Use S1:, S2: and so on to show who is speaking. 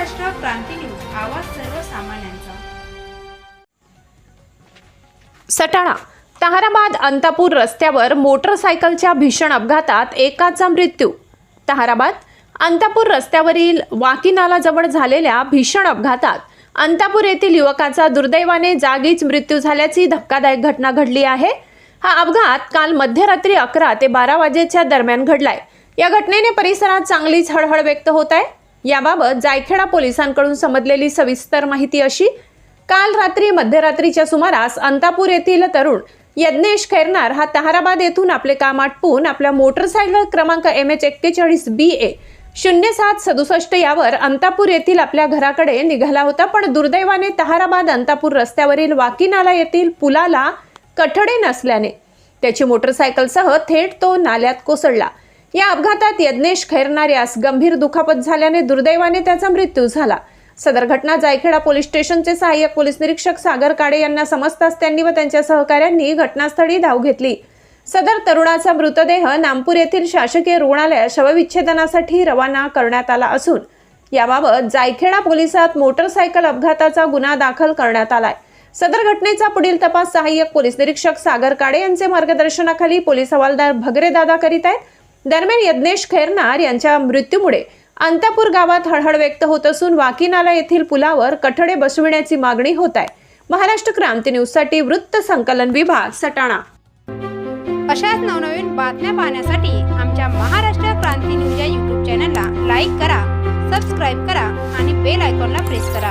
S1: क्रांती news आवाज सर्वसामान्यांचा.
S2: सटाणा ताहाराबाद अंतापूर रस्त्यावर मोटरसायकलच्या भीषण अपघातात एकाचा मृत्यू. ताहाराबाद अंतापूर रस्त्यावरील वाकीनालाजवळ झालेल्या भीषण अपघातात अंतापूर येथील युवकाचा दुर्दैवाने जागीच मृत्यू झाल्याची धक्कादायक घटना घडली आहे. हा अपघात काल मध्यरात्री अकरा ते बारा वाजेच्या दरम्यान घडलाय. या घटनेने परिसरात चांगलीच हळहळ व्यक्त होत आहे. याबाबत जायखेडा पोलिसांकडून समजलेली सविस्तर माहिती अशी काल रात्री मध्यरात्रीच्या सुमारास अंतापूर येथील तरुण यज्ञेश खैरनार हा तहाराबाद येथून आपले काम आटपून आपल्या मोटरसायकल क्रमांक एम एच एक्केचाळीस बी ए शून्य सात सदुसष्ट यावर अंतापूर येथील आपल्या घराकडे निघाला होता पण दुर्दैवाने तहाराबाद अंतापूर रस्त्यावरील वाकीनाला येथील पुलाला कठडे नसल्याने त्याची मोटरसायकलसह थेट तो नाल्यात कोसळला. या अपघातात यज्ञेश खैरनार यास गंभीर दुखापत झाल्याने दुर्दैवाने त्याचा मृत्यू झाला. सदर घटना जायखेडा पोलीस स्टेशनचे सहाय्यक पोलीस निरीक्षक सागर काडे यांना समजताच त्यांनी व त्यांच्या सहकाऱ्यांनी घटनास्थळी धाव घेतली. सदर तरुणाचा मृतदेह नामपूर येथील शासकीय रुग्णालयात शवविच्छेदनासाठी रवाना करण्यात आला असून याबाबत जायखेडा पोलिसात मोटरसायकल अपघाताचा गुन्हा दाखल करण्यात आलाय. सदर घटनेचा पुढील तपास सहाय्यक पोलीस निरीक्षक सागर काडे यांचे मार्गदर्शनाखाली पोलीस हवालदार भगरे दादा करीत आहेत. दरम्यान यज्ञेश खैरनार यांच्या मृत्यूमुळे अंतापूर गावात हळहळ व्यक्त होत असून वाकीनाला येथील पुलावर कठडे बसविण्याची मागणी होत आहे. महाराष्ट्र क्रांती न्यूजसाठी वृत्त संकलन विभाग सटाणा.
S1: अशाच नवनवीन बातम्या पाहण्यासाठी आमच्या महाराष्ट्र क्रांती न्यूज या यूट्यूब चॅनलला लाईक करा सबस्क्राईब करा आणि बेल आयकॉनला प्रेस करा.